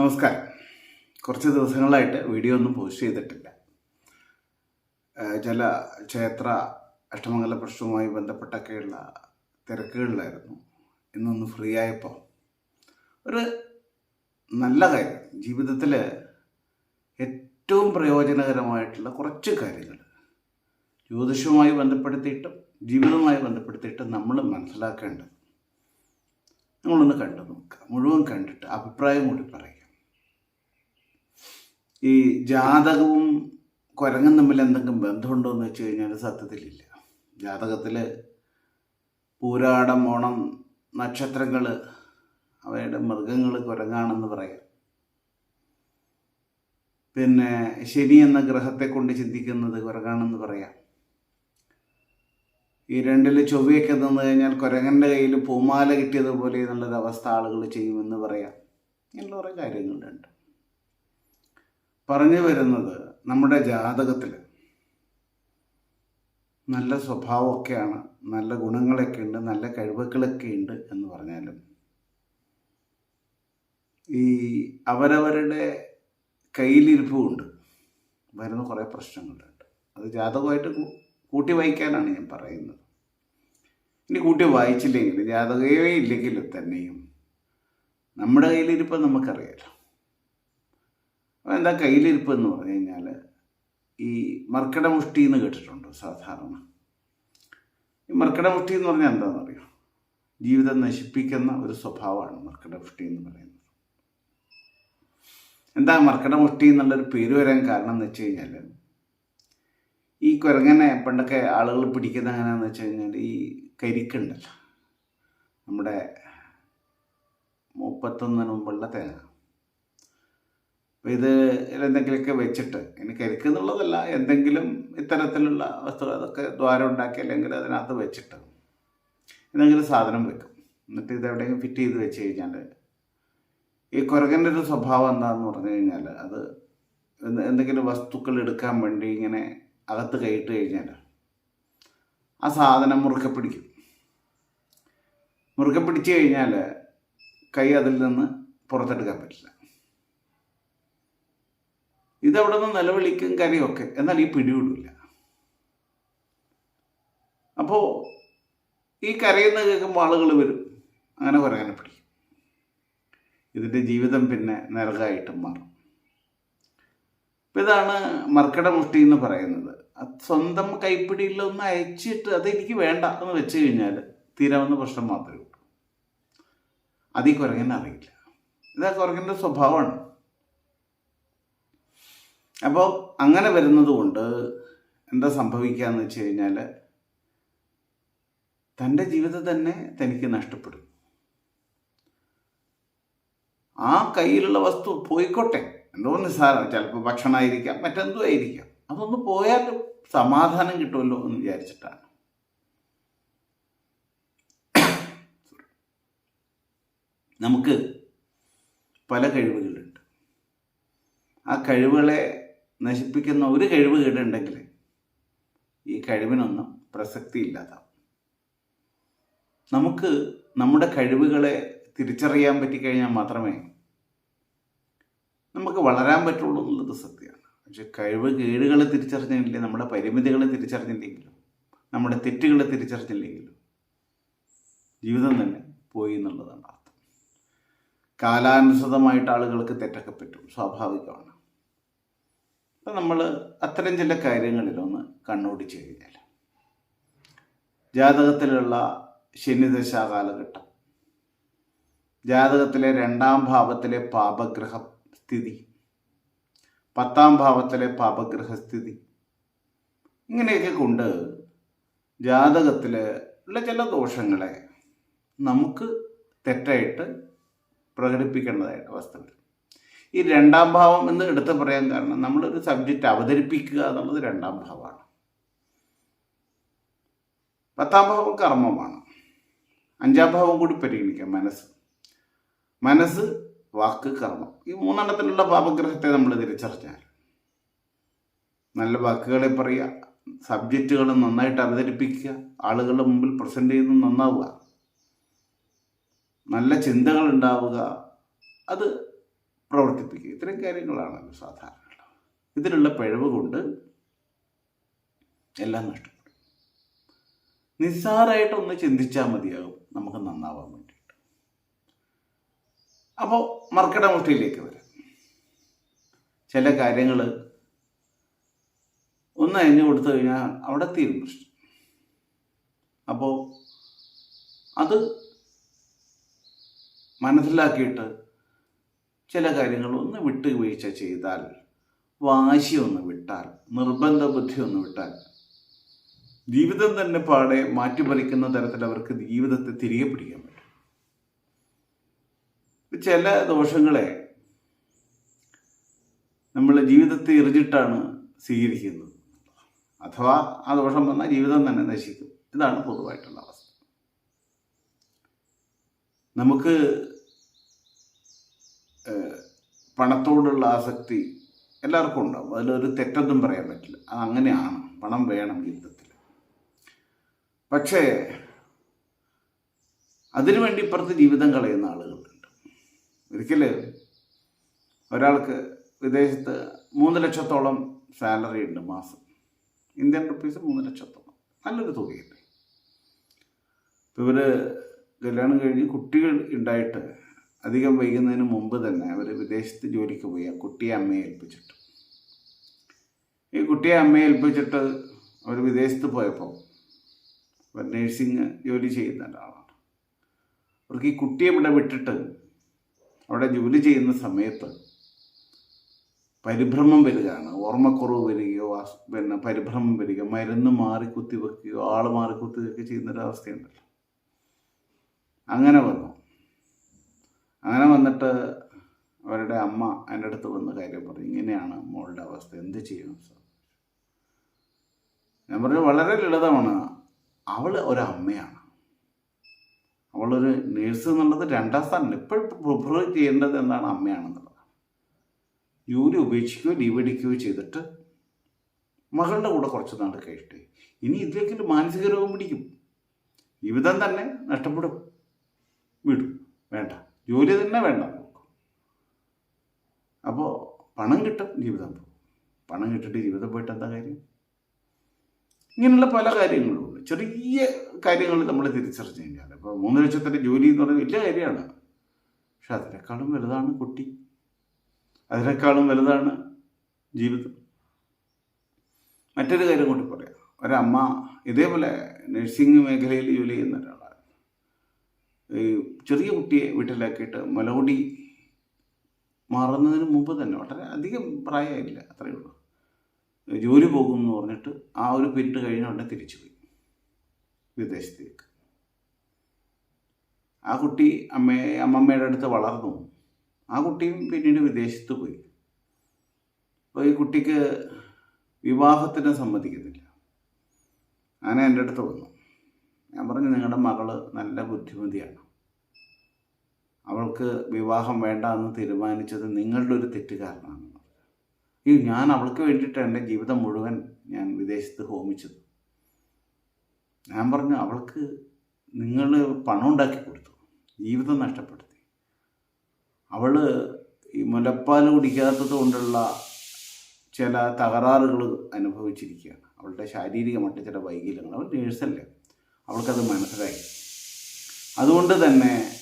നമസ്കാരം. കുറച്ച് ദിവസങ്ങളായിട്ട് വീഡിയോ ഒന്നും പോസ്റ്റ് ചെയ്തിട്ടില്ല. ചില ക്ഷേത്ര അഷ്ടമംഗല പ്രശ്നവുമായി ബന്ധപ്പെട്ടൊക്കെയുള്ള തിരക്കുകളിലായിരുന്നു. ഇന്നൊന്ന് ഫ്രീ ആയപ്പോൾ ഒരു നല്ല കാര്യം. ജീവിതത്തിൽ ഏറ്റവും പ്രയോജനകരമായിട്ടുള്ള കുറച്ച് കാര്യങ്ങൾ ജ്യോതിഷവുമായി ബന്ധപ്പെടുത്തിയിട്ടും ജീവിതവുമായി ബന്ധപ്പെടുത്തിയിട്ടും നമ്മൾ മനസ്സിലാക്കേണ്ടത്. നമ്മളൊന്ന് കണ്ടു നോക്കുക മുഴുവൻ കണ്ടിട്ട് അഭിപ്രായം കൂടി പറയാം ഈ ജാതകവും കുരങ്ങും തമ്മിൽ എന്തെങ്കിലും ബന്ധമുണ്ടോ എന്ന് വെച്ച് കഴിഞ്ഞാൽ സത്യത്തിലില്ല. ജാതകത്തിൽ പൂരാടം ഓണം നക്ഷത്രങ്ങൾ അവയുടെ മൃഗങ്ങൾ കുരങ്ങാണെന്ന് പറയാം. പിന്നെ ശനി എന്ന ഗ്രഹത്തെ കൊണ്ട് ചിന്തിക്കുന്നത് കുരങ്ങാണെന്ന് പറയാം. ഈ രണ്ടിൽ ചൊവ്വയൊക്കെ നിന്ന് കഴിഞ്ഞാൽ കുരങ്ങന്റെ കയ്യിൽ പൂമാല കിട്ടിയതുപോലെ എന്നുള്ളൊരു അവസ്ഥ ആളുകൾ ചെയ്യുമെന്ന് പറയാം. ഇങ്ങനെയുള്ള കുറേ കാര്യങ്ങളുണ്ട്. പറഞ്ഞു വരുന്നത് നമ്മുടെ ജാതകത്തിൽ നല്ല സ്വഭാവമൊക്കെയാണ് നല്ല ഗുണങ്ങളൊക്കെ ഉണ്ട് നല്ല കഴിവുകളൊക്കെ ഉണ്ട് എന്ന് പറഞ്ഞാലും. ഈ അവരവരുടെ കയ്യിലിരിപ്പുമുണ്ട് വരുന്ന കുറേ പ്രശ്നങ്ങളുണ്ട്. അത് ജാതകമായിട്ട് കൂട്ടി വായിക്കാനാണ് ഞാൻ പറയുന്നത്. ഇനി കൂട്ടി വായിച്ചില്ലെങ്കിൽ ജാതകമേ ഇല്ലെങ്കിൽ തന്നെയും നമ്മുടെ കയ്യിലിരിപ്പ് നമുക്കറിയാലോ. അപ്പോൾ എന്താ കയ്യിലിരിപ്പ് എന്ന് പറഞ്ഞു കഴിഞ്ഞാൽ ഈ മർക്കടമുഷ്ടി എന്ന് കേട്ടിട്ടുണ്ടോ സാധാരണ? ഈ മർക്കടമുഷ്ടി എന്ന് പറഞ്ഞാൽ എന്താണെന്നറിയോ? ജീവിതം നശിപ്പിക്കുന്ന ഒരു സ്വഭാവമാണ് മർക്കടമുഷ്ടി എന്ന് പറയുന്നത്. എന്താ മർക്കടമുഷ്ടി എന്നുള്ളൊരു പേര് വരാൻ കാരണം എന്ന് വെച്ച് കഴിഞ്ഞാൽ ഈ കുരങ്ങനെ പണ്ടൊക്കെ ആളുകൾ പിടിക്കുന്ന എങ്ങനെയാണെന്ന് വെച്ച് കഴിഞ്ഞാൽ ഈ കരിക്കുണ്ടല്ലോ നമ്മുടെ മുപ്പത്തൊന്നിന് മുമ്പുള്ള തേങ്ങ. ഇത് എന്തെങ്കിലുമൊക്കെ വെച്ചിട്ട് ഇനി കരിക്ക് എന്നുള്ളതല്ല എന്തെങ്കിലും ഇത്തരത്തിലുള്ള വസ്തു അതൊക്കെ ദ്വാരം ഉണ്ടാക്കി അല്ലെങ്കിൽ അതിനകത്ത് വെച്ചിട്ട് എന്തെങ്കിലും സാധനം വെക്കും. എന്നിട്ട് ഇത് എവിടെയെങ്കിലും ഫിറ്റ് ചെയ്ത് വെച്ച് കഴിഞ്ഞാൽ ഈ കുരകന്റെ ഒരു സ്വഭാവം എന്താണെന്ന് പറഞ്ഞു കഴിഞ്ഞാൽ അത് എന്തെങ്കിലും വസ്തുക്കൾ എടുക്കാൻ വേണ്ടി ഇങ്ങനെ അകത്ത് കയറ്റി കഴിഞ്ഞാൽ ആ സാധനം മുറുക്കെ പിടിക്കും. മുറുക്കെ പിടിച്ചു കഴിഞ്ഞാൽ കൈ അതിൽ നിന്ന് പുറത്തെടുക്കാൻ പറ്റില്ല. ഇതവിടെ നിന്ന് നിലവിളിക്കും കരയൊക്കെ. എന്നാൽ ഈ പിടിവിടില്ല. അപ്പോൾ ഈ കരയുന്ന കേൾക്കുമ്പോൾ ആളുകൾ വരും. അങ്ങനെ കുരങ്ങനെ പിടിക്കും ഇതിന്റെ ജീവിതം പിന്നെ നരകമായിട്ടും മാറും. അപ്പം ഇതാണ് മർക്കടമുഷ്ടി എന്ന് പറയുന്നത്. സ്വന്തം കൈപ്പിടിയിലൊന്ന് അയച്ചിട്ട് അതെനിക്ക് വേണ്ട എന്ന് വെച്ച് കഴിഞ്ഞാൽ തീരാവുന്ന പ്രശ്നം മാത്രമേ ഉള്ളൂ. അത് കുരങ്ങനെ അറിയില്ല. ഇത് ആ കുരങ്ങന്റെ സ്വഭാവമാണ്. അപ്പോൾ അങ്ങനെ വരുന്നത് കൊണ്ട് എന്താ സംഭവിക്കുക എന്ന് വെച്ച് കഴിഞ്ഞാൽ തന്റെ ജീവിതം തന്നെ തനിക്ക് നഷ്ടപ്പെടും. ആ കയ്യിലുള്ള വസ്തു പോയിക്കോട്ടെ. എന്തോ നിസ്സാരം ചിലപ്പോൾ ഭക്ഷണമായിരിക്കാം മറ്റെന്തോ ആയിരിക്കാം അതൊന്ന് പോയാൽ സമാധാനം കിട്ടുമല്ലോ എന്ന് വിചാരിച്ചിട്ടാണ്. നമുക്ക് പല കഴിവുകളുണ്ട്. ആ കഴിവുകളെ നശിപ്പിക്കുന്ന ഒരു കഴിവ് കേടുണ്ടെങ്കിൽ ഈ കഴിവിനൊന്നും പ്രസക്തി ഇല്ലാതാവും നമുക്ക് നമ്മുടെ കഴിവുകളെ തിരിച്ചറിയാൻ പറ്റിക്കഴിഞ്ഞാൽ മാത്രമേ നമുക്ക് വളരാൻ പറ്റുള്ളൂ എന്നുള്ളത് സത്യമാണ്. പക്ഷെ കഴിവ് കേടുകളെ തിരിച്ചറിഞ്ഞില്ലെങ്കിൽ നമ്മുടെ പരിമിതികളെ തിരിച്ചറിഞ്ഞില്ലെങ്കിലും നമ്മുടെ തെറ്റുകളെ തിരിച്ചറിഞ്ഞില്ലെങ്കിലും ജീവിതം തന്നെ പോയി എന്നുള്ളതാണ് അർത്ഥം. കാലാനുസൃതമായിട്ട് ആളുകൾക്ക് തെറ്റൊക്കെ പറ്റും സ്വാഭാവികമാണ്. അപ്പം നമ്മൾ അത്തരം ചില കാര്യങ്ങളിലൊന്ന് കണ്ണോടിച്ച് കഴിഞ്ഞാൽ ജാതകത്തിലുള്ള ശനിദശ കാലഘട്ടം. ജാതകത്തിലെ രണ്ടാം ഭാവത്തിലെ പാപഗ്രഹ സ്ഥിതി. പത്താം ഭാവത്തിലെ പാപഗ്രഹ സ്ഥിതി. ഇങ്ങനെയൊക്കെ കൊണ്ട് ജാതകത്തിൽ ഉള്ള ചില ദോഷങ്ങളെ നമുക്ക് തെറ്റായിട്ട് പ്രകടിപ്പിക്കേണ്ടതായിട്ട് അവസ്ഥ വരും ഈ രണ്ടാം ഭാവം എന്ന് എടുത്ത് പറയാൻ കാരണം നമ്മളൊരു സബ്ജക്റ്റ് അവതരിപ്പിക്കുക എന്നുള്ളത് രണ്ടാം ഭാവമാണ്. പത്താം ഭാവം കർമ്മമാണ്. അഞ്ചാം ഭാവം കൂടി പരിഗണിക്കാം മനസ്സ്. മനസ്സ് വാക്ക് കർമ്മം. ഈ മൂന്നെണ്ണത്തിലുള്ള പാപഗ്രഹത്തെ നമ്മൾ തിരിച്ചറിഞ്ഞാൽ നല്ല വാക്കുകളെ പറയുക സബ്ജക്റ്റുകൾ നന്നായിട്ട് അവതരിപ്പിക്കുക ആളുകളുടെ മുമ്പിൽ പ്രസന്റ് ചെയ്യുന്നത് നന്നാവുക. നല്ല ചിന്തകൾ ഉണ്ടാവുക. അത് പ്രവർത്തിപ്പിക്കുക. ഇത്തരം കാര്യങ്ങളാണല്ലോ സാധാരണ ഇതിലുള്ള പിഴവ് കൊണ്ട് എല്ലാം നഷ്ടപ്പെടും. നിസ്സാരമായിട്ടൊന്ന് ചിന്തിച്ചാൽ മതിയാകും. നമുക്ക് നന്നാവാൻ വേണ്ടിയിട്ട്. അപ്പോൾ മർക്കടമുഷ്ടിയിലേക്ക് വരാം. ചില കാര്യങ്ങൾ ഒന്ന് അയഞ്ഞു കൊടുത്തു കഴിഞ്ഞാൽ അവിടെ തീരും പ്രശ്നം. അപ്പോൾ അത് മനസ്സിലാക്കിയിട്ട് ചില കാര്യങ്ങൾ ഒന്ന് വിട്ടുവീഴ്ച ചെയ്താൽ വാശി ഒന്ന് വിട്ടാൽ നിർബന്ധ ബുദ്ധി ഒന്ന് വിട്ടാൽ ജീവിതം തന്നെ പാടെ മാറ്റിമറിക്കുന്ന തരത്തിൽ അവർക്ക് ജീവിതത്തെ തിരികെ പിടിക്കാൻ പറ്റും. ചില ദോഷങ്ങളെ നമ്മൾ ജീവിതത്തെ എറിഞ്ഞിട്ടാണ് സ്വീകരിക്കുന്നത്. അഥവാ ആ ദോഷം വന്നാൽ ജീവിതം തന്നെ നശിക്കും. ഇതാണ് പൊതുവായിട്ടുള്ള അവസ്ഥ. നമുക്ക് പണത്തോടുള്ള ആസക്തി എല്ലാവർക്കും ഉണ്ടാവും. അതിലൊരു തെറ്റൊന്നും പറയാൻ പറ്റില്ല. അങ്ങനെയാണ്. പണം വേണം ജീവിതത്തിൽ പക്ഷേ അതിനുവേണ്ടി ഇപ്പുറത്ത് ജീവിതം കളയുന്ന ആളുകളുണ്ട്. ഒരിക്കൽ ഒരാൾക്ക് വിദേശത്ത് മൂന്ന് ലക്ഷത്തോളം സാലറി ഉണ്ട് മാസം. ഇന്ത്യൻ റുപ്പീസ് മൂന്ന് ലക്ഷത്തോളം. നല്ലൊരു തുകയല്ലേ? ഇവർ കല്യാണം കഴിഞ്ഞ് കുട്ടികൾ ഉണ്ടായിട്ട് അധികം വൈകുന്നതിന് മുമ്പ് തന്നെ അവർ വിദേശത്ത് ജോലിക്ക് പോയി ആ കുട്ടിയെ അമ്മയെ ഏൽപ്പിച്ചിട്ട്. ഈ കുട്ടിയെ അമ്മയെ ഏൽപ്പിച്ചിട്ട് അവർ വിദേശത്ത് പോയപ്പോൾ അവർ നേഴ്സിംഗ് ജോലി ചെയ്യുന്ന ഒരാളാണ്. അവർക്ക് ഈ കുട്ടിയെ ഇവിടെ വിട്ടിട്ട് അവിടെ ജോലി ചെയ്യുന്ന സമയത്ത് പരിഭ്രമം വരികയാണ്. ഓർമ്മക്കുറവ് വരികയോ പിന്നെ പരിഭ്രമം വരിക മരുന്ന് മാറി കുത്തിവെക്കുകയോ ആൾ മാറി കുത്തിവെക്കുകയോ ചെയ്യുന്നൊരവസ്ഥയുണ്ടല്ലോ അങ്ങനെ വന്നു. അങ്ങനെ വന്നിട്ട് അവരുടെ അമ്മ എന്റെ അടുത്ത് വന്ന് കാര്യം പറഞ്ഞു ഇങ്ങനെയാണ് മോളുടെ അവസ്ഥ എന്ത് ചെയ്യും ഞാൻ പറഞ്ഞു വളരെ ലളിതമാണ്. അവൾ ഒരമ്മയാണ് അവളൊരു നേഴ്സ് എന്നുള്ളത് രണ്ടാം സ്ഥാനം ഇപ്പോഴും പ്രിഫർ ചെയ്യേണ്ടത് എന്താണ് അമ്മയാണെന്നുള്ളതാണ് ജോലി ഉപേക്ഷിക്കുകയോ ലീവ് എടുക്കുകയോ ചെയ്തിട്ട് മകളുടെ കൂടെ കുറച്ച് നാൾ കഴിഞ്ഞിട്ട് ഇനി ഇതിലേക്ക് മാനസിക രോഗം പിടിക്കും. ജീവിതം തന്നെ നഷ്ടപ്പെടും. വിടും. വേണ്ട. ജോലി തന്നെ വേണ്ട അപ്പോൾ പണം കിട്ടും ജീവിതം. പണം കിട്ടിയിട്ട് ജീവിതം പോയിട്ട് എന്താ കാര്യം? ഇങ്ങനെയുള്ള പല കാര്യങ്ങളും ചെറിയ കാര്യങ്ങൾ നമ്മൾ തിരിച്ചറിഞ്ഞു കഴിഞ്ഞാൽ ഇപ്പോൾ മൂന്ന് ലക്ഷത്തിന്റെ ജോലി എന്ന് പറയുന്നത് വലിയ കാര്യമാണ്. പക്ഷെ അതിനേക്കാളും വലുതാണ് കുട്ടി. അതിനേക്കാളും വലുതാണ് ജീവിതം. മറ്റൊരു കാര്യം കൂടി പറയാം. ഒരമ്മ ഇതേപോലെ നഴ്സിംഗ് മേഖലയിൽ ജോലി ചെയ്യുന്ന ഈ ചെറിയ കുട്ടിയെ വീട്ടിലാക്കിയിട്ട് മെലോഡി മാറുന്നതിന് മുമ്പ് തന്നെ വളരെ അധികം പ്രായമില്ല അത്രയേ ഉള്ളൂ. ജോലി പോകുമെന്ന് പറഞ്ഞിട്ട് ആ ഒരു പീരീഡ് കഴിഞ്ഞ ഉടനെ തിരിച്ചു പോയി വിദേശത്തേക്ക്. ആ കുട്ടി അമ്മയെ അമ്മമ്മയുടെ അടുത്ത് വളർന്നു. ആ കുട്ടിയും പിന്നീട് വിദേശത്ത് പോയി. അപ്പോൾ ഈ കുട്ടിക്ക് വിവാഹത്തിന് സമ്മതിക്കുന്നില്ല. അങ്ങനെ എന്റെ അടുത്ത് വന്നു. ഞാൻ പറഞ്ഞു നിങ്ങളുടെ മകൾ നല്ല ബുദ്ധിമതിയാണ്. അവൾക്ക് വിവാഹം വേണ്ട എന്ന് തീരുമാനിച്ചത് നിങ്ങളുടെ ഒരു തെറ്റ് കാരണമാണ്. ഈ ഞാൻ അവൾക്ക് വേണ്ടിയിട്ടാണ് എന്റെ ജീവിതം മുഴുവൻ ഞാൻ വിദേശത്ത് ഹോമിച്ചത്. ഞാൻ പറഞ്ഞു അവൾക്ക് നിങ്ങൾ പണം ഉണ്ടാക്കി കൊടുത്തു. ജീവിതം നഷ്ടപ്പെടുത്തി. അവൾ ഈ മുലപ്പാൽ കുടിക്കാത്തത് കൊണ്ടുള്ള ചില തകരാറുകൾ അനുഭവിച്ചിരിക്കുകയാണ്. അവളുടെ ശാരീരികമായിട്ട് ചില വൈകല്യങ്ങൾ അവൾ നേഴ്സല്ലേ അവൾക്കത് മനസ്സിലായി. അതുകൊണ്ട് തന്നെ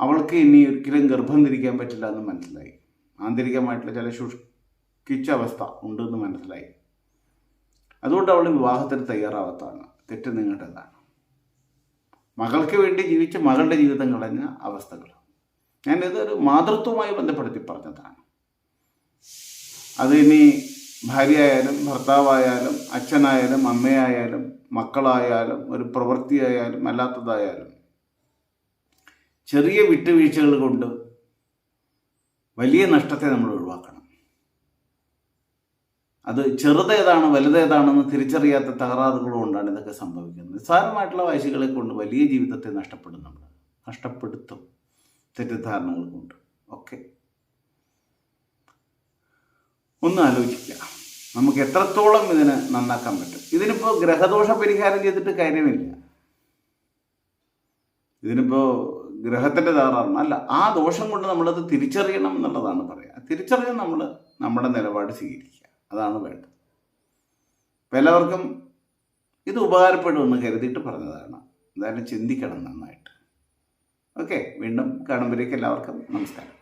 അവൾക്ക് ഇനി ഒരിക്കലും ഗർഭം ധരിക്കാൻ പറ്റില്ല എന്ന് മനസ്സിലായി. ആന്തരികമായിട്ടുള്ള ചില ശുഷ്കിച്ച അവസ്ഥ ഉണ്ടെന്ന് മനസ്സിലായി. അതുകൊണ്ട് അവൾ വിവാഹത്തിന് തയ്യാറാവാത്തതാണ്. തെറ്റ് നിങ്ങളുടേതാണ് മകൾക്ക് വേണ്ടി ജീവിച്ച മകളുടെ ജീവിതം കളഞ്ഞ അവസ്ഥകൾ. ഞാനിതൊരു മാതൃത്വവുമായി ബന്ധപ്പെടുത്തി പറഞ്ഞതാണ്. അത് ഇനി ഭാര്യയായാലും ഭർത്താവായാലും അച്ഛനായാലും അമ്മയായാലും മക്കളായാലും ഒരു പ്രവൃത്തിയായാലും അല്ലാത്തതായാലും ചെറിയ വിട്ടുവീഴ്ചകൾ കൊണ്ട് വലിയ നഷ്ടത്തെ നമ്മൾ ഒഴിവാക്കണം. അത് ചെറുതേതാണ് വലുതേതാണെന്ന് തിരിച്ചറിയാത്ത തകരാറുകൾ കൊണ്ടാണ് ഇതൊക്കെ സംഭവിക്കുന്നത്. നിസ്സാരമായിട്ടുള്ള വാശികളെ കൊണ്ട് വലിയ ജീവിതത്തെ നഷ്ടപ്പെടുന്നുണ്ട്. നഷ്ടപ്പെടുത്തും. തെറ്റിദ്ധാരണകൾ കൊണ്ട്. ഒക്കെ ഒന്ന് ആലോചിക്കുക. നമുക്ക് എത്രത്തോളം ഇതിനെ നന്നാക്കാൻ പറ്റും? ഇതിനിപ്പോൾ ഗ്രഹദോഷ പരിഹാരം ചെയ്തിട്ട് കാര്യമില്ല. ഇതിനിപ്പോൾ ഗ്രഹത്തിന്റെ തകരാറാണ് അല്ല. ആ ദോഷം കൊണ്ട് നമ്മളത് തിരിച്ചറിയണം എന്നുള്ളതാണ് പറയുക തിരിച്ചറിയാൻ നമ്മൾ നമ്മുടെ നിലപാട് സ്വീകരിക്കുക. അതാണ് വേണ്ടത്. അപ്പം എല്ലാവർക്കും ഇത് ഉപകാരപ്പെടുമെന്ന് കരുതിയിട്ട് പറഞ്ഞതാണ്. എന്തായാലും ചിന്തിക്കണം നന്നായിട്ട്. ഓക്കെ വീണ്ടും കാണുമ്പോഴേക്ക് എല്ലാവർക്കും നമസ്കാരം.